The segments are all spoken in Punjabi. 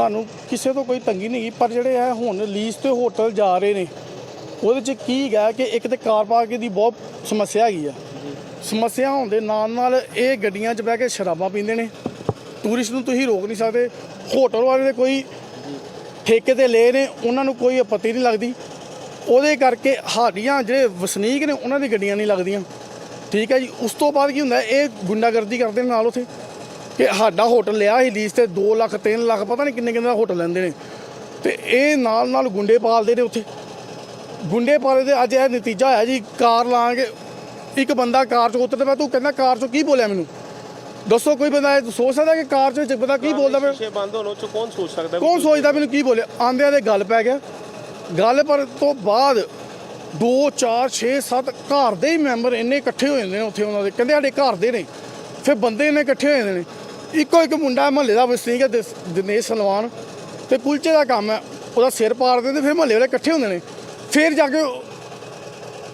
ਸਾਨੂੰ ਕਿਸੇ ਤੋਂ ਕੋਈ ਤੰਗੀ ਨਹੀਂ ਗਈ, ਪਰ ਜਿਹੜੇ ਹੈ ਹੁਣ ਲੀਜ਼ ਤੇ ਹੋਟਲ ਜਾ ਰਹੇ ਨੇ, ਉਹਦੇ ਚ ਕੀ ਹੈਗਾ ਕਿ ਇੱਕ ਤੇ ਕਾਰ ਪਾਰਕ ਦੀ ਬਹੁਤ ਸਮੱਸਿਆ ਹੈਗੀ ਆ। ਸਮੱਸਿਆ ਹੋਣ ਦੇ ਨਾਲ ਨਾਲ ਇਹ ਗੱਡੀਆਂ 'ਚ ਬਹਿ ਕੇ ਸ਼ਰਾਬਾਂ ਪੀਂਦੇ ਨੇ। ਟੂਰਿਸਟ ਨੂੰ ਤੁਸੀਂ ਰੋਕ ਨਹੀਂ ਸਕਦੇ। ਹੋਟਲ ਵਾਲੇ ਦੇ ਕੋਈ ਠੇਕੇ ਤੇ ਲਏ ਨੇ, ਉਹਨਾਂ ਨੂੰ ਕੋਈ ਆਪੱਤੀ ਨਹੀਂ ਲੱਗਦੀ। ਉਹਦੇ ਕਰਕੇ ਸਾਡੀਆਂ ਜਿਹੜੇ ਵਸਨੀਕ ਨੇ, ਉਹਨਾਂ ਦੀ ਗੱਡੀਆਂ ਨਹੀਂ ਲੱਗਦੀਆਂ। ਠੀਕ ਹੈ ਜੀ, ਉਸ ਤੋਂ ਬਾਅਦ ਕੀ ਹੁੰਦਾ, ਇਹ ਗੁੰਡਾਗਰਦੀ ਕਰਦੇ ਨੇ ਨਾਲ ਉਥੇ। ਕਿ ਸਾਡਾ ਹੋਟਲ ਲਿਆ ਸੀ ਲੀਜ਼ ਤੇ 2 ਲੱਖ 3 ਲੱਖ ਪਤਾ ਨਹੀਂ ਕਿੰਨੇ ਕਿੰਨੇ ਦਾ ਹੋਟਲ ਲੈਂਦੇ ਨੇ। ਤੇ ਇਹ ਨਾਲ ਨਾਲ ਗੁੰਡੇ ਪਾਲਦੇ ਨੇ ਉੱਥੇ। ਗੁੰਡੇ ਪਾਲੇ ਦੇ ਅੱਜ ਇਹ ਨਤੀਜਾ ਹੋਇਆ ਜੀ ਕਾਰ ਲਾਂਗੇ। ਇੱਕ ਬੰਦਾ ਕਾਰ ਚੋਂ ਉਤਰਦਾ ਪਿਆ ਤੂੰ ਕਹਿੰਦਾ ਕਾਰ ਚੋਂ ਕੀ ਬੋਲਿਆ ਮੈਨੂੰ? ਦੱਸੋ ਕੋਈ ਬੰਦਾ ਇਹ ਸੋਚ ਸਕਦਾ ਕਿ ਕਾਰ ਚੋਂ ਬੰਦਾ ਕੀ ਬੋਲਦਾ ਪਿਆ ਸ਼ੀਸ਼ੇ ਬੰਦ ਹੋਣ ਚ ਕੌਣ ਸੋਚ ਸਕਦਾ? ਕੌਣ ਸੋਚਦਾ ਮੈਨੂੰ ਕੀ ਬੋਲਿਆ? ਆਂਦਿਆਂ ਦੇ ਗੱਲ ਪੈ ਗਿਆ। ਗੱਲ ਪਰ ਤੋਂ ਬਾਅਦ 2 4 6 7 ਘਰ ਦੇ ਹੀ ਮੈਂਬਰ ਇੰਨੇ ਇਕੱਠੇ ਹੋ ਜਾਂਦੇ ਨੇ ਉੱਥੇ ਉਹਨਾਂ ਦੇ। ਕਹਿੰਦੇ ਸਾਡੇ ਘਰ ਦੇ ਨੇ। ਫਿਰ ਬੰਦੇ ਇੰਨੇ ਇਕੱਠੇ ਹੋ ਜਾਂਦੇ ਨੇ। ਇੱਕੋ ਇੱਕ ਮੁੰਡਾ ਮਹੱਲੇ ਦਾ ਵਸਨੀਕ ਹੈ ਦਿਸ- ਦਿਨੇਸ਼ ਸਲਵਾਨ ਤੇ ਕੁਲਚੇ ਦਾ ਕੰਮ ਹੈ। ਉਹਦਾ ਸਿਰ ਪਾੜ ਦਿੰਦੇ ਫਿਰ ਮਹੱਲੇ ਵਾਲੇ ਇਕੱਠੇ ਹੁੰਦੇ ਨੇ। ਫਿਰ ਜਾ ਕੇ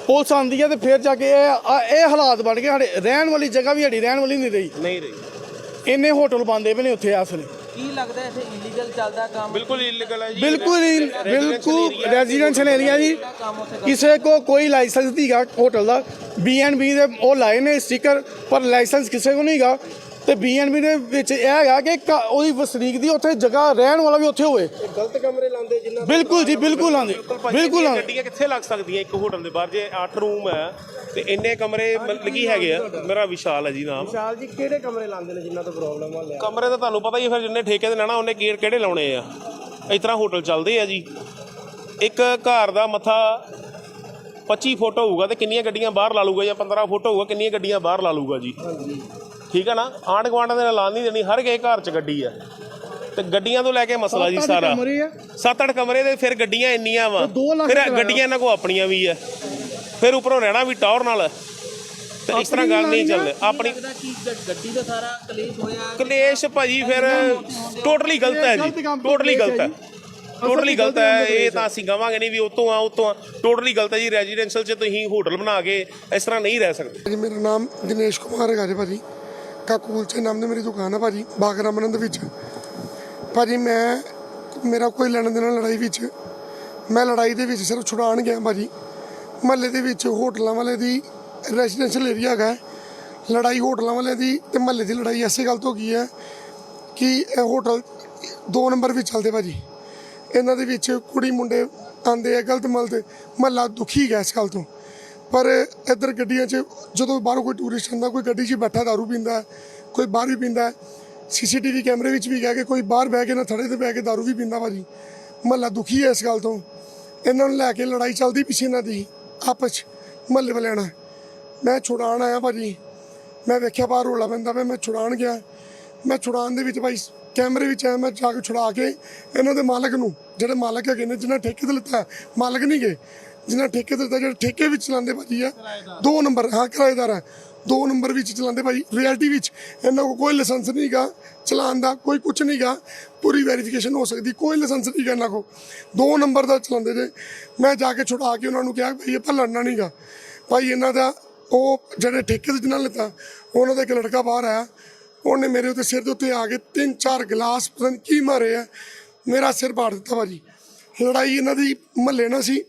ਪੁਲਿਸ ਆਉਂਦੀ ਹੈ ਤੇ ਫਿਰ ਜਾ ਕੇ ਇਹ ਆ- ਇਹ ਹਾਲਾਤ ਬਣ ਗਏ। ਸਾਡੇ ਰਹਿਣ ਵਾਲੀ ਜਗ੍ਹਾ ਵੀ ਸਾਡੀ ਰਹਿਣ ਵਾਲੀ ਨਹੀਂ ਰਹੀ। ਨਹੀਂ ਰਹੀ। ਇੰਨੇ ਹੋਟਲ ਬੰਦੇ ਪਏ ਨੇ ਉੱਥੇ ਇਸ ਵੇਲੇ। ਕੀ ਲੱਗਦਾ ਇੱਥੇ ਇਲੀਗਲ ਚੱਲਦਾ ਕੰਮ? ਬਿਲਕੁਲ ਇਲੀਗਲ ਹੈ ਜੀ। ਬਿਲਕੁਲ ਹੀ ਬਿਲਕੁਲ ਰੈਜ਼ੀਡੈਂਸ਼ੀਅਲ ਏਰੀਆ ਜੀ। ਕੰਮ ਉੱਥੇ ਕਿਸੇ ਕੋ ਕੋਈ ਲਾਇਸੈਂਸ ਨਹੀਂਗਾ ਹੋਟਲ ਦਾ। ਬੀਐਨਬੀ ਦੇ ਉਹ ਲਾਏ ਨੇ ਸਟicker ਪਰ ਲਾਇਸੈਂਸ ਕਿਸੇ ਕੋ ਨਹੀਂਗਾ ਤੇ ਬੀਐਨਬੀ ਦੇ ਵਿੱਚ ਇਹ ਹੈਗਾ ਕਿ ਉਹਦੀ ਵਸਨੀਕ ਦੀ ਉੱਥੇ ਜਗ੍ਹਾ ਰਹਿਣ ਵਾਲਾ ਵੀ ਉੱਥੇ ਹੋਵੇ। ਗਲਤ ਕਮਰੇ ਲਾਉਂਦੇ ਜਿਨ੍ਹਾਂ ਬਿਲਕੁਲ ਜੀ ਬਿਲਕੁਲ ਆਂਦੇ ਬਿਲਕੁਲ ਗੱਡੀਆਂ ਕਿੱਥੇ ਲੱਗ ਸਕਦੀਆਂ ਇੱਕ ਹੋਟਲ ਦੇ ਬਾਹਰ? ਜੇ 8 ਰੂਮ ਹੈ ਤੇ ਇੰਨੇ ਕਮਰੇ ਲੱਗੀ ਹੈਗੇ ਆ। ਮੇਰਾ ਵਿਸ਼ਾਲ ਹੈ ਜੀ ਨਾਮ। ਵਿਸ਼ਾਲ ਜੀ ਕਿਹੜੇ ਕਮਰੇ ਲਾਉਂਦੇ ਨੇ ਜਿਨ੍ਹਾਂ ਤੋਂ ਪ੍ਰੋਬਲਮ ਆ ਲੈ ਕਮਰੇ ਤਾਂ ਤੁਹਾਨੂੰ ਪਤਾ ਹੀ ਹੈ ਫਿਰ ਜਿੰਨੇ ਠੇਕੇ ਤੇ ਲੈਣਾ ਉਹਨੇ ਗੇਟ ਕਿਹੜੇ ਲਾਉਣੇ ਆ? ਇਸ ਤਰ੍ਹਾਂ ਹੋਟਲ ਚੱਲਦੇ ਆ ਜੀ। ਇੱਕ ਘਰ ਦਾ ਮੱਥਾ 25 ਫੁੱਟ ਹੋਊਗਾ ਤੇ ਕਿੰਨੀਆਂ ਗੱਡੀਆਂ ਬਾਹਰ ਲਾ ਲੂਗਾ ਜਾਂ 15 ਫੁੱਟ ਹੋਊਗਾ ਕਿੰਨੀਆਂ ਗੱਡੀਆਂ ਬਾਹਰ ਲਾ ਲੂਗਾ ਜੀ। ਠੀਕ ਹੈ ਨਾ? ਆਂਢ ਗੁਆਂਢਾਂ ਦੇ ਨਾਲ ਲਾ ਨਹੀਂ ਦੇਣੀ ਹਰ ਕਿਸੇ ਘਰ 'ਚ ਗੱਡੀ ਆ। ਤੇ ਗੱਡੀਆਂ ਤੋਂ ਲੈ ਕੇ ਮਸਲਾ ਜੀ ਸਾਰਾ। ਸੱਤ ਅੱਠ ਕਮਰੇ ਦੇ ਫਿਰ ਗੱਡੀਆਂ ਇੰਨੀਆਂ ਵਾ। ਫਿਰ। ਗੱਡੀਆਂ ਇਹਨਾਂ ਕੋ ਆਪਣੀਆਂ ਵੀ ਆ। ਫਿਰ ਉੱਪਰੋਂ ਰਹਿਣਾ ਵੀ ਟੌਰ ਨਾਲ। ਤੇ ਇਸ ਤਰ੍ਹਾਂ ਗੱਲ ਨਹੀਂ ਚੱਲਦੀ। ਆਪਣੀ ਗੱਡੀ ਦਾ ਸਾਰਾ ਕਲੇਸ਼ ਹੋਇਆ? ਕਲੇਸ਼ ਭਾਜੀ ਫਿਰ ਟੋਟਲੀ ਗਲਤ ਹੈ ਜੀ। ਟੋਟਲੀ ਗਲਤ ਹੈ ਟੋਟਲੀ ਗਲਤ ਹੈ। ਇਹ ਤਾਂ ਅਸੀਂ ਕਵਾਂਗੇ ਨਹੀਂ ਵੀ ਉਤੋਂ ਆ ਉਤੋਂ ਆ। ਟੋਟਲੀ ਗਲਤ ਹੈ ਜੀ। ਰੈਜ਼ੀਡੈਂਸ਼ੀਅਲ 'ਚ ਤੁਸੀਂ ਹੋਟਲ ਬਣਾ ਕੇ ਇਸ ਤਰ੍ਹਾਂ ਨਹੀਂ ਰਹਿ ਸਕਦੇ। ਜੀ ਮੇਰਾ ਨਾਮ ਦਿਨੇਸ਼ ਕੁਮਾਰ ਹੈਗਾ ਜੀ ਭਾਜੀ। ਕਾਕੂਲ ਚ ਨਾਮ ਦੀ ਮੇਰੀ ਦੁਕਾਨ ਹੈ ਭਾਜੀ ਬਾਗਰਾਮਨ ਦੇ ਵਿੱਚ। ਭਾਜੀ ਮੈਂ, ਮੇਰਾ ਕੋਈ ਲੈਣ ਦੇਣ ਲੜਾਈ ਵਿੱਚ, ਮੈਂ ਲੜਾਈ ਦੇ ਵਿੱਚ ਸਿਰਫ ਛੁਡਾਉਣ ਗਿਆ ਭਾਜੀ। ਮਹੱਲੇ ਦੇ ਵਿੱਚ ਹੋਟਲਾਂ ਵਾਲੇ ਦੀ ਰੈਜ਼ੀਡੈਂਸ਼ੀਅਲ ਏਰੀਆ ਹੈਗਾ। ਲੜਾਈ ਹੋਟਲਾਂ ਵਾਲੇ ਦੀ ਤੇ ਮਹੱਲੇ ਦੀ ਲੜਾਈ ਐਸੇ ਗੱਲ ਤੋਂ ਕੀ ਹੈ ਕਿ ਇਹ ਹੋਟਲ ਦੋ ਨੰਬਰ ਵੀ ਚੱਲਦੇ ਭਾਜੀ। ਇਹਨਾਂ ਦੇ ਵਿੱਚ ਕੁੜੀ ਮੁੰਡੇ ਆਂਦੇ ਆ ਗਲਤ ਮਲਤ, ਮਹੱਲਾ ਦੁਖੀ ਗਿਆ ਇਸ ਗੱਲ ਤੋਂ। ਪਰ ਇੱਧਰ ਗੱਡੀਆਂ 'ਚ ਜਦੋਂ ਬਾਹਰੋਂ ਕੋਈ ਟੂਰਿਸਟ ਆਉਂਦਾ, ਕੋਈ ਗੱਡੀ 'ਚ ਬੈਠਾ ਦਾਰੂ ਪੀਂਦਾ, ਕੋਈ ਬਾਹਰ ਵੀ ਪੀਂਦਾ ਸੀਸੀਟੀਵੀ ਕੈਮਰੇ ਵਿੱਚ ਵੀ ਕਹਿ ਕੇ ਕੋਈ ਬਾਹਰ ਬਹਿ ਕੇ ਨਾ ਥੜੇ ਤੇ ਬਹਿ ਕੇ ਦਾਰੂ ਵੀ ਪੀਂਦਾ ਭਾਜੀ। ਮਹੱਲਾ ਦੁਖੀ ਹੈ ਇਸ ਗੱਲ ਤੋਂ। ਇਹਨਾਂ ਨੂੰ ਲੈ ਕੇ ਲੜਾਈ ਚੱਲਦੀ ਪਿੱਛੇ ਇਹਨਾਂ ਦੀ, ਆਪਸ 'ਚ ਮਹੱਲੇ ਵਾਲਿਆਂ ਨਾਲ। ਮੈਂ ਛੁਡਾਉਣ ਆਇਆ ਭਾਜੀ। ਮੈਂ ਵੇਖਿਆ ਬਾਹਰ ਰੋਲਾ ਪੈਂਦਾ ਪਿਆ, ਮੈਂ ਛੁਡਾਉਣ ਗਿਆ। ਮੈਂ ਛੁਡਾਉਣ ਦੇ ਵਿੱਚ ਭਾਈ ਕੈਮਰੇ ਵਿੱਚ ਆਇਆ, ਮੈਂ ਜਾ ਕੇ ਛੁਡਾ ਕੇ ਇਹਨਾਂ ਦੇ ਮਾਲਕ ਨੂੰ, ਜਿਹੜੇ ਮਾਲਕ ਹੈਗੇ ਨੇ, ਜਿਨ੍ਹਾਂ ਠੇਕੇ ਤੇ ਲਿੱਤਾ, ਮਾਲਕ ਨਹੀਂ ਗਏ ਜਿਨ੍ਹਾਂ ਠੇਕੇ ਤੇ ਲਿੱਤਾ ਜਿਹੜੇ ਠੇਕੇ ਵਿੱਚ ਚਲਾਉਂਦੇ ਭਾਜੀ ਆ, ਦੋ ਨੰਬਰ, ਹਾਂ, ਕਿਰਾਏਦਾਰ ਹੈ ਦੋ ਨੰਬਰ ਵਿੱਚ ਚਲਾਉਂਦੇ ਭਾਜੀ, ਰਿਐਲਿਟੀ ਵਿੱਚ। ਇਹਨਾਂ ਕੋਲ ਕੋਈ ਲਾਇਸੈਂਸ ਨਹੀਂਗਾ ਚਲਾਉਣ ਦਾ, ਕੋਈ ਕੁਝ ਨਹੀਂਗਾ ਪੂਰੀ ਵੈਰੀਫਿਕੇਸ਼ਨ ਹੋ ਸਕਦੀ, ਕੋਈ ਲਾਇਸੈਂਸ ਨਹੀਂ ਇਹਨਾਂ ਕੋਲ। ਦੋ ਨੰਬਰ ਦਾ ਚਲਾਉਂਦੇ ਜੇ। ਮੈਂ ਜਾ ਕੇ ਛੁਡਾ ਕੇ ਉਹਨਾਂ ਨੂੰ ਕਿਹਾ ਭਾਈ, ਆਪਾਂ ਲੜਨਾ ਨਹੀਂਗਾ ਭਾਈ, ਇਹਨਾਂ ਦਾ ਉਹ ਜਿਹੜੇ ਠੇਕੇ ਤੇ ਜਿਨ੍ਹਾਂ ਲਿੱਤਾ, ਉਹਨਾਂ ਦਾ ਇੱਕ ਲੜਕਾ ਬਾਹਰ ਆਇਆ। ਉਹਨੇ ਮੇਰੇ ਉੱਤੇ ਸਿਰ ਦੇ ਉੱਤੇ ਆ ਕੇ ਤਿੰਨ ਚਾਰ ਗਲਾਸ ਪਤਾ ਕੀ ਮਾਰੇ ਆ। ਮੇਰਾ ਸਿਰ ਪਾੜ ਦਿੱਤਾ ਭਾਜੀ। ਲੜਾਈ ਇਹਨਾਂ ਦੀ ਮਹੱਲੇ ਨਾਲ ਸੀ।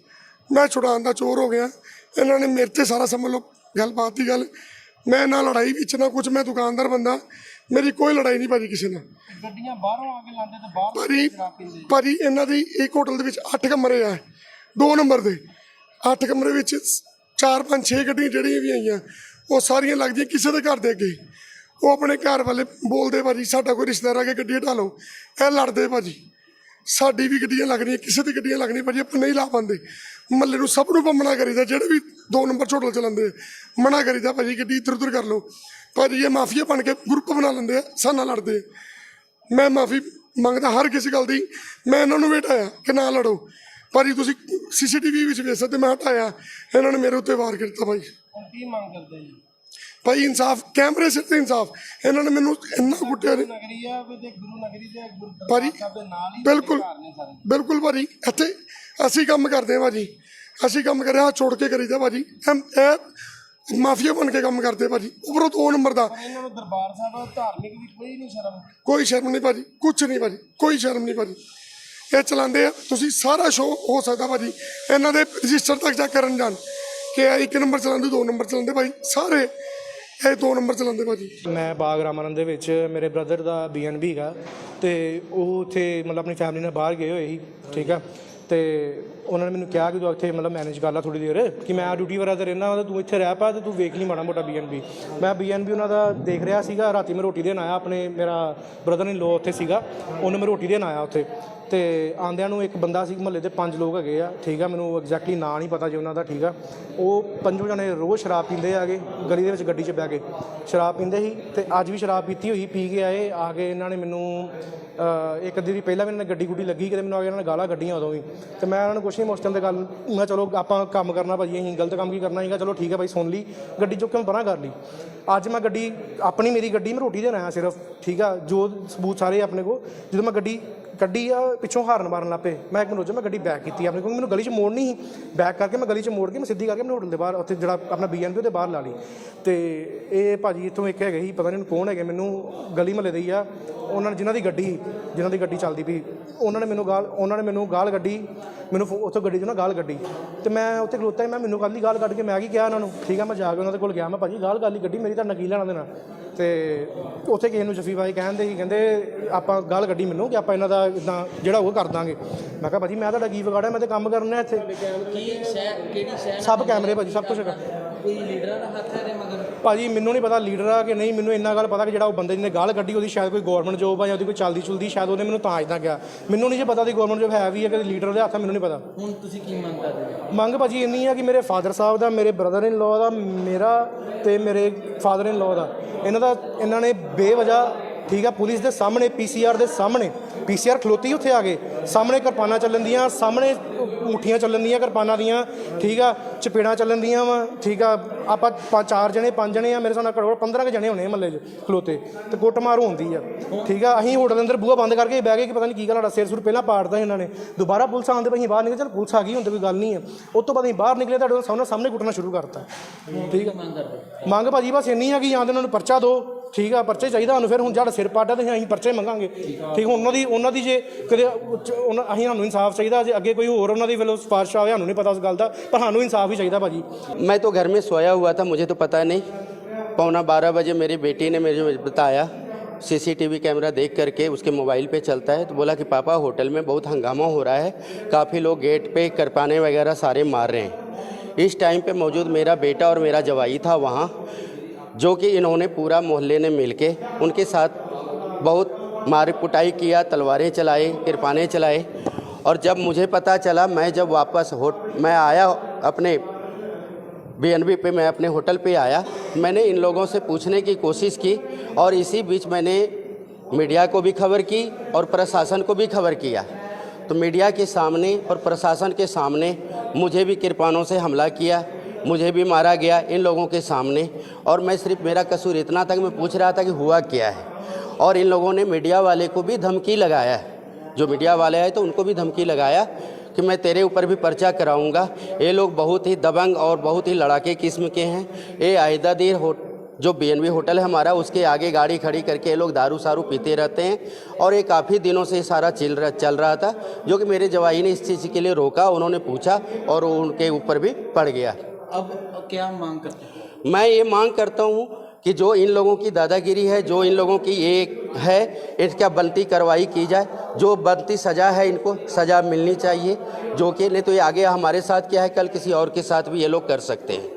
ਮੈਂ ਛੁਡਾਉਣ ਦਾ ਚੋਰ ਹੋ ਗਿਆ। ਇਹਨਾਂ ਨੇ ਮੇਰੇ ਤੇ ਸਾਰਾ ਸਮਝ ਲਓ ਗੱਲਬਾਤ ਦੀ ਗੱਲ। ਮੈਂ ਨਾ ਲੜਾਈ ਵਿੱਚ ਨਾ ਕੁਝ ਮੈਂ ਦੁਕਾਨਦਾਰ ਬੰਦਾ। ਮੇਰੀ ਕੋਈ ਲੜਾਈ ਨਹੀਂ ਭਾਜੀ ਕਿਸੇ ਨਾਲ। ਗੱਡੀਆਂ ਬਾਹਰੋਂ ਆ ਕੇ ਲਾਉਂਦੇ ਤੇ ਬਾਹਰ ਭਾਜੀ ਭਾਜੀ ਇਹਨਾਂ ਦੀ ਇੱਕ ਹੋਟਲ ਦੇ ਵਿੱਚ 8 ਕਮਰੇ ਆ ਦੋ ਨੰਬਰ ਦੇ। 8 ਕਮਰੇ ਵਿੱਚ 4 5 6 ਗੱਡੀਆਂ ਜਿਹੜੀਆਂ ਵੀ ਆਈਆਂ ਉਹ ਸਾਰੀਆਂ ਲੱਗਦੀਆਂ ਕਿਸੇ ਦੇ ਘਰ ਦੇ ਅੱਗੇ। ਉਹ ਆਪਣੇ ਘਰ ਵਾਲੇ ਬੋਲਦੇ ਭਾਜੀ ਸਾਡਾ ਕੋਈ ਰਿਸ਼ਤੇਦਾਰ ਆ ਕੇ ਗੱਡੀ ਹਟਾ ਲਓ। ਇਹ ਲੜਦੇ ਭਾਜੀ। ਸਾਡੀ ਵੀ ਗੱਡੀਆਂ ਲੱਗਣੀਆਂ ਕਿਸੇ ਦੀ ਗੱਡੀਆਂ ਲੱਗਣੀਆਂ ਭਾਜੀ ਆਪਾਂ ਨਹੀਂ ਲਾ ਪਾਉਂਦੇ। ਮਹੱਲੇ ਨੂੰ ਸਭ ਨੂੰ ਮਨਾ ਕਰੀਦਾ ਜਿਹੜੇ ਵੀ ਦੋ ਨੰਬਰ ਹੋਟਲ ਚਲਾਉਂਦੇ ਆ, ਮਨਾ ਕਰੀਦਾ ਭਾਜੀ ਗੱਡੀ ਇੱਧਰ ਉੱਧਰ ਕਰ ਲਓ। ਭਾਜੀ ਇਹ ਮਾਫੀਆ ਬਣ ਕੇ ਗਰੁੱਪ ਬਣਾ ਲੈਂਦੇ ਆ ਸਾਡੇ ਲੜਦੇ ਮੈਂ ਮਾਫੀ ਮੰਗਦਾ ਹਰ ਕਿਸੇ ਗੱਲ ਦੀ। ਮੈਂ ਇਹਨਾਂ ਨੂੰ ਵੀ ਹਟਾਇਆ ਕਿ ਨਾ ਲੜੋ। ਭਾਜੀ ਤੁਸੀਂ ਸੀਸੀਟੀਵੀ ਵਿੱਚ ਵੇਖ ਸਕਦੇ ਮੈਂ ਹਟਾਇਆ। ਇਹਨਾਂ ਨੇ ਮੇਰੇ ਉੱਤੇ ਵਾਰ ਕੀਤਾ ਭਾਈ। ਹੁਣ ਕੀ ਮੰਗ ਕਰਦੇ ਜੀ? ਭਾਈ ਇਨਸਾਫ ਕੈਮਰੇ ਸਿਰ ਤੇ ਇਨਸਾਫ। ਇਹਨਾਂ ਨੇ ਮੈਨੂੰ ਇੰਨਾ ਕੁੱਟਿਆ ਨੇ। ਨਗਰੀ ਆ ਤੇ ਗੁਰੂ ਦੇ ਭਾਜੀ ਬਿਲਕੁਲ ਬਿਲਕੁਲ ਭਾਜੀ ਇੱਥੇ ਅਸੀਂ ਕੰਮ ਕਰਦੇ ਹਾਂ ਭਾਜੀ। ਅਸੀਂ ਕੰਮ ਕਰਿਆ ਹੱਥ ਛੋੜ ਕੇ ਕਰੀਦਾ ਭਾਜੀ। ਇਹ ਮਾਫੀਆ ਬਣ ਕੇ ਕੰਮ ਕਰਦੇ ਭਾਜੀ। ਉੱਪਰੋਂ ਦੋ ਨੰਬਰ ਦਾ। ਇਹਨਾਂ ਨੂੰ ਦਰਬਾਰ ਸਾਹਿਬ ਧਾਰਮਿਕ ਦੀ ਕੋਈ ਨਹੀਂ ਸ਼ਰਮ। ਕੋਈ ਸ਼ਰਮ ਨਹੀਂ ਭਾਜੀ ਕੁਝ ਨਹੀਂ ਭਾਜੀ ਕੋਈ ਸ਼ਰਮ ਨਹੀਂ ਭਾਜੀ। ਇਹ ਚਲਾਉਂਦੇ ਆ ਤੁਸੀਂ ਸਾਰਾ ਸ਼ੋਅ ਹੋ ਸਕਦਾ ਭਾਜੀ। ਇਹਨਾਂ ਦੇ ਰਜਿਸਟਰ ਤੱਕ ਜਾ ਕਰਨ ਜਾਣ। ਕਿ ਇੱਕ ਨੰਬਰ ਚਲਾਉਂਦੇ ਦੋ ਨੰਬਰ ਚਲਾਉਂਦੇ ਭਾਈ ਸਾਰੇ ਇਹ ਦੋ ਨੰਬਰ ਚਲਾਉਂਦੇ ਭਾਜੀ। ਮੈਂ ਬਾਗ ਰਾਮਾਨੰਦ ਦੇ ਵਿੱਚ, ਮੇਰੇ ਬ੍ਰਦਰ ਦਾ ਬੀਐਨਬੀ ਹੈਗਾ, ਤੇ ਉਹ ਉੱਥੇ ਮਤਲਬ ਆਪਣੀ ਫੈਮਿਲੀ ਨਾਲ ਬਾਹਰ ਗਏ ਹੋਏ ਸੀ, ਠੀਕ ਆ? ਤੇ ਉਹਨਾਂ ਨੇ ਮੈਨੂੰ ਕਿਹਾ ਕਿ ਤੂੰ ਇੱਥੇ ਮਤਲਬ ਮੈਨੇਜ ਕਰ ਲੈ ਥੋੜੀ ਦੇਰ, ਕਿ ਮੈਂ ਡਿਊਟੀ ਵਰਾ ਤੇ ਰਹਿਣਾ ਤੇ ਤੂੰ ਇੱਥੇ ਰਹਿ ਪਾ ਤੇ ਤੂੰ ਵੇਖ ਲਈ ਮਾੜਾ ਮੋਟਾ ਬੀਐਨਬੀ ਮੈਂ ਬੀਐਨਬੀ ਉਹਨਾਂ ਦਾ ਦੇਖ ਰਿਹਾ ਸੀਗਾ, ਰਾਤੀ ਮੈਂ ਰੋਟੀ ਦੇਣ ਆਇਆ, ਆਪਣੇ ਮੇਰਾ ਬ੍ਰਦਰ ਇਨ ਲੋ ਉੱਥੇ ਸੀਗਾ, ਉਹਨੂੰ ਮੈਂ ਰੋਟੀ ਦੇਣ ਆਇਆ ਉੱਥੇ। ਤੇ ਆਂਦਿਆਂ ਨੂੰ ਇੱਕ ਬੰਦਾ ਸੀ ਮਹੱਲੇ ਦੇ ਪੰਜ ਲੋਕ ਹੈਗੇ ਆ। ਠੀਕ ਆ ਮੈਨੂੰ ਐਗਜ਼ੈਕਟਲੀ ਨਾਂ ਨਹੀਂ ਪਤਾ ਜੀ ਉਹਨਾਂ ਦਾ ਠੀਕ ਆ। ਉਹ ਪੰਜੋ ਜਣੇ ਰੋਜ਼ ਸ਼ਰਾਬ ਪੀਂਦੇ ਆਗੇ ਗਲੀ ਦੇ ਵਿੱਚ ਗੱਡੀ 'ਚ ਬਹਿ ਕੇ ਸ਼ਰਾਬ ਪੀਂਦੇ ਸੀ ਤੇ ਅੱਜ ਵੀ ਸ਼ਰਾਬ ਪੀਤੀ ਹੋਈ ਪੀ ਕੇ ਆਏ ਆ ਕੇ ਇਹਨਾਂ ਨੇ ਮੈਨੂੰ ਅਹ, ਇੱਕ ਦਿਨ ਪਹਿਲਾਂ ਵੀ ਇਹਨਾਂ ਨੇ ਗੱਡੀ ਗੁੱਡੀ ਲੱਗੀ ਕਿਤੇ ਮੈਨੂੰ ਆ ਕੇ ਇਹਨਾਂ ਨੇ ਗਾਲਾਂ ਕੱਢੀਆਂ ਉਦੋਂ ਵੀ। ਤੇ ਮੈਂ ਇਹਨਾਂ ਨੂੰ ਕੁਛ ਨਹੀਂ ਉਸ ਤੇ ਗੱਲ ਮੈਂ ਚਲੋ ਆਪਾਂ ਕੰਮ ਕਰਨਾ ਭਾਜੀ ਅਸੀਂ ਗਲਤ ਕੰਮ ਕੀ ਕਰਨਾ ਹੈਗਾ ਚਲੋ ਠੀਕ ਹੈ ਭਾਈ ਸੁਣ ਲਈ ਗੱਡੀ ਚੁੱਕ ਕੇ ਮੈਂ ਪਰਾਂ ਕਰ ਲਈ। ਅੱਜ ਮੈਂ ਗੱਡੀ ਆਪਣੀ ਮੇਰੀ ਗੱਡੀ ਮੈਂ ਰੋਟੀ ਦੇ ਆਇਆ ਸਿਰਫ ਠੀਕ ਆ ਜੋ ਸਬੂਤ ਸਾਰੇ ਆਪਣੇ ਕੋਲ ਜਦੋਂ ਮੈਂ ਗੱਡੀ ਕੱਢੀ ਆ, ਪਿੱਛੋਂ ਹਾਰਨ ਮਾਰਨ ਲੱਪੇ ਮੈਂ ਇੱਕ ਮਿੰਟ ਮੈਂ ਗੱਡੀ ਬੈਕ ਕੀਤੀ ਆਪਣੇ ਕਿਉਂਕਿ ਮੈਨੂੰ ਗਲੀ 'ਚ ਮੋੜਨੀ ਸੀ। ਬੈਕ ਕਰਕੇ ਮੈਂ ਗਲੀ 'ਚ ਮੋੜ ਕੇ ਮੈਂ ਸਿੱਧੀ ਕਰਕੇ ਮੈਂ ਹੋਟਲ ਦੇ ਬਾਹਰ, ਉੱਥੇ ਜਿਹੜਾ ਆਪਣਾ ਬੀਐਨਬੀ ਉਹਦੇ ਬਾਹਰ ਲਾ ਲਈ। ਤੇ ਇਹ ਭਾਜੀ ਇੱਥੋਂ ਇੱਕ ਹੈਗੇ ਸੀ, ਪਤਾ ਨਹੀਂ ਕੌਣ ਹੈਗੇ, ਮੈਨੂੰ ਗਲੀ ਮਹੱਲੇ ਦੇ ਹੀ ਆ। ਉਹਨਾਂ ਨੇ ਜਿਨ੍ਹਾਂ ਦੀ ਗੱਡੀ, ਜਿਨ੍ਹਾਂ ਦੀ ਗੱਡੀ ਚੱਲਦੀ ਪਈ, ਉਹਨਾਂ ਨੇ ਮੈਨੂੰ ਗਾਲ, ਉਹਨਾਂ ਨੇ ਮੈਨੂੰ ਗਾਲ ਕੱਢੀ। ਮੈਨੂੰ ਉੱਥੋਂ ਗੱਡੀ 'ਚੋਂ ਨਾ ਗਾਲ ਗੱਡੀ ਤੇ ਮੈਂ ਉੱਥੇ ਖਲੋਤਾ, ਮੈਂ ਮੈਨੂੰ ਕੱਲ ਹੀ ਗਾਲ ਕੱਢ ਕੇ ਮੈਂ ਕੀ ਕਿਹਾ ਉਹਨਾਂ ਨੂੰ? ਠੀਕ ਆ, ਮੈਂ ਜਾ ਕੇ ਉਹਨਾਂ ਦੇ ਕੋਲ ਗਿਆ, ਮੈਂ ਭਾਜੀ ਗਾਲ ਗਾਲੀ ਗੱਡੀ ਮੇਰੀ ਤਾਂ ਨਕੀ ਲੈਣਾ ਦੇਣਾ। ਤੇ ਉੱਥੇ ਕਿਸੇ ਨੂੰ ਜਫੀ ਬਾਈ ਕਹਿੰਦੇ ਸੀ ਕਹਿੰਦੇ ਆਪਾਂ ਗੱਲ ਕੱਢੀ ਮੈਨੂੰ ਕਿ ਆਪਾਂ ਇਹਨਾਂ ਦਾ ਇਦਾਂ ਜਿਹੜਾ ਉਹ ਕਰ ਦਾਂਗੇ। ਮੈਂ ਕਿਹਾ ਭਾਜੀ ਮੈਂ ਤੁਹਾਡਾ ਕੀ ਵਿਗਾੜਿਆ? ਮੈਂ ਤੇ ਕੰਮ ਕਰਨਾ ਇੱਥੇ। ਕੀ ਸ਼ਹਿਰ ਕਿਹੜੀ ਸ਼ਹਿਰ ਸਭ ਕੈਮਰੇ ਭਾਜੀ ਸਭ ਕੁਝ ਹੈਗਾ। ਕੋਈ ਲੀਡਰਾਂ ਦਾ ਹੱਥ ਹੈ ਦੇ ਮਗਰ? ਭਾਜੀ ਮੈਨੂੰ ਨਹੀਂ ਪਤਾ ਲੀਡਰ ਆ ਕਿ ਨਹੀਂ ਮੈਨੂੰ ਇੰਨਾ ਗੱਲ ਪਤਾ ਕਿ ਜਿਹੜਾ ਉਹ ਬੰਦੇ ਜਿਹਨੇ ਗਾਲ ਕੱਢੀ ਉਹਦੀ ਸ਼ਾਇਦ ਕੋਈ ਗਵਰਨਮੈਂਟ ਜੋਬ ਆ ਜਾਂ ਉਹਦੀ ਕੋਈ ਚੱਲਦੀ ਚੁਲਦੀ ਸ਼ਾਇਦ ਉਹਨੇ ਮੈਨੂੰ ਤਾਂ ਇਦਾਂ ਕਿਹਾ। ਮੈਨੂੰ ਨਹੀਂ ਜੇ ਪਤਾ ਦੀ ਗਵਰਨਮੈਂਟ ਜੋਬ ਹੈ ਵੀ ਹੈ ਕਿ ਲੀਡਰ ਦੇ ਹੱਥ ਆ ਮੈਨੂੰ ਨਹੀਂ ਪਤਾ। ਹੁਣ ਤੁਸੀਂ ਕੀ ਮੰਗ ਕਰਦੇ ਹੋ? ਮੰਗ ਭਾਜੀ ਇੰਨੀ ਆ ਕਿ ਮੇਰੇ ਫਾਦਰ ਸਾਹਿਬ ਦਾ ਮੇਰੇ ਬ੍ਰਦਰ ਇਨ ਲਾਅ ਦਾ ਮੇਰਾ ਤੇ ਮੇਰੇ ਫਾਦਰ ਇਨ ਲਾਅ ਦਾ। ਇਹਨਾਂ ਦਾ ਇਹਨਾਂ ਨੇ ਬੇਵਜ੍ਹਾ ਠੀਕ ਆ, ਪੁਲਿਸ ਦੇ ਸਾਹਮਣੇ ਪੀਸੀਆਰ ਦੇ ਸਾਹਮਣੇ। ਪੀਸੀਆਰ ਖਲੋਤੀ ਉੱਥੇ ਆ ਗਏ ਸਾਹਮਣੇ ਕਿਰਪਾਨਾਂ ਚੱਲਣ ਦੀਆਂ, ਸਾਹਮਣੇ ਮੁੱਠੀਆਂ ਚੱਲਣ ਦੀਆਂ ਕਿਰਪਾਨਾਂ ਦੀਆਂ, ਠੀਕ ਆ, ਚਪੇੜਾਂ ਚੱਲਣ ਦੀਆਂ ਵਾ, ਠੀਕ ਆ। ਆਪਾਂ ਚਾਰ ਜਣੇ, ਪੰਜ ਜਣੇ ਆ, ਮੇਰੇ ਸਾਹਮਣੇ ਘੱਟੋ 15 ਕੁ ਜਣੇ ਹੋਣੇ ਮੱਲੇ 'ਚ ਖਲੋਤੇ। ਤੇ ਕੁੱਟਮਾਰ ਹੁੰਦੀ ਆ। ਠੀਕ ਆ, ਅਸੀਂ ਹੋਟਲ ਦੇ ਅੰਦਰ ਬੂਹਾ ਬੰਦ ਕਰਕੇ ਬਹਿ ਗਏ ਕਿ ਪਤਾ ਨਹੀਂ ਕੀ ਗੱਲ ਸਾਡਾ ਸਿਰ ਸੁਰ ਪਹਿਲਾਂ ਪਾੜਦਾ ਇਹਨਾਂ ਨੇ। ਦੁਬਾਰਾ ਪੁਲਿਸ ਆਉਂਦੇ ਪਈ ਅਸੀਂ ਬਾਹਰ ਨਿਕਲੇ ਚਲ ਪੁਲਿਸ ਆ ਗਈ, ਹੁਣ ਤੇ ਕੋਈ ਗੱਲ ਨਹੀਂ ਆ। ਉਸ ਤੋਂ ਬਾਅਦ ਅਸੀਂ ਬਾਹਰ ਨਿਕਲੇ, ਤੁਹਾਡੇ ਸਾਹਮਣੇ ਸਾਹਮਣੇ ਕੁੱਟਣਾ ਸ਼ੁਰੂ ਕਰਤਾ। ਠੀਕ ਆ। ਮੰਗ ਕਰਦੇ ਹੋ? ਭਾਜੀ, ਬਸ ਇੰਨੀ ਆ ਕਿ ਜਾਂ ਤਾਂ ਉਹਨਾਂ ਨੂੰ ਪਰਚਾ ਦਿਓ। ਠੀਕ ਆ ਪਰਚੇ ਚਾਹੀਦਾ ਸਾਨੂੰ ਫਿਰ ਹੁਣ ਜਿਹੜਾ ਸਿਰ ਪਾਟਾ ਤੇ ਅਸੀਂ ਪਰਚੇ ਮੰਗਾਂਗੇ ਠੀਕ ਹੁਣ ਉਹਨਾਂ ਦੀ ਉਹਨਾਂ ਦੀ ਜੇ ਕਦੇ ਉੱਚ- ਉਹਨਾਂ- ਅਸੀਂ ਸਾਨੂੰ ਇਨਸਾਫ ਚਾਹੀਦਾ ਜੇ ਅੱਗੇ ਕੋਈ ਹੋਰ ਉਹਨਾਂ ਦੀ ਵੱਲੋਂ ਸਿਫਾਰਿਸ਼ ਆਵੇ ਸਾਨੂੰ ਨਹੀਂ ਪਤਾ ਉਸ ਗੱਲ ਦਾ ਪਰ ਸਾਨੂੰ ਇਨਸਾਫ ਹੀ ਚਾਹੀਦਾ ਭਾਜੀ मैं तो घर में सोया हुआ था मुझे तो पता नहीं पौना बारह बजे मेरी बेटी ने मुझे बताया सीसीटीवी कैमरा देख करके उसके मोबाइल पे चलता है तो बोला कि पापा होटल में बहुत हंगामा हो रहा है काफ़ी लोग गेट पे करपाने वगैरह सारे मार रहे हैं इस टाइम पे मौजूद मेरा बेटा और मेरा जवाई था वहाँ जो कि इन्होंने पूरा मोहल्ले ने मिलके उनके साथ बहुत मार कुटाई किया, तलवारें चलाई, किरपाने चलाए और जब मुझे पता चला, मैं जब वापस हो, मैं आया अपने बी पे, मैं अपने होटल पे आया, मैंने इन लोगों से पूछने की कोशिश की और इसी बीच मैंने मीडिया को भी खबर की और प्रशासन को भी खबर किया। तो मीडिया के सामने और प्रशासन के सामने मुझे भी किरपानों से हमला किया। मुझे भी मारा गया इन लोगों के सामने और मैं सिर्फ़ मेरा कसूर इतना था कि मैं पूछ रहा था कि हुआ क्या है। और इन लोगों ने मीडिया वाले को भी धमकी लगाया है। जो मीडिया वाले आए तो उनको भी धमकी लगाया कि मैं तेरे ऊपर भी पर्चा कराऊँगा। ये लोग बहुत ही दबंग और बहुत ही लड़ाके किस्म के हैं। ये आयदा देर हो, जो बी होटल है हमारा, उसके आगे गाड़ी खड़ी करके ये लोग दारू सारू पीते रहते हैं। और ये काफ़ी दिनों से सारा चल रहा चल रहा था, जो कि मेरे जवाई ने इस चीज़ के लिए रोका, उन्होंने पूछा और उनके ऊपर भी पड़ गया। अब क्या मांग करते हैं? मैं ये मांग करता हूँ कि जो इन लोगों की दादागिरी है जो इन लोगों की ये है इसका बनती कार्रवाई की जाए। जो बनती सज़ा है इनको सज़ा मिलनी चाहिए। जो कि नहीं तो ये आगे हमारे साथ क्या है कल किसी और के साथ भी ये लोग कर सकते हैं।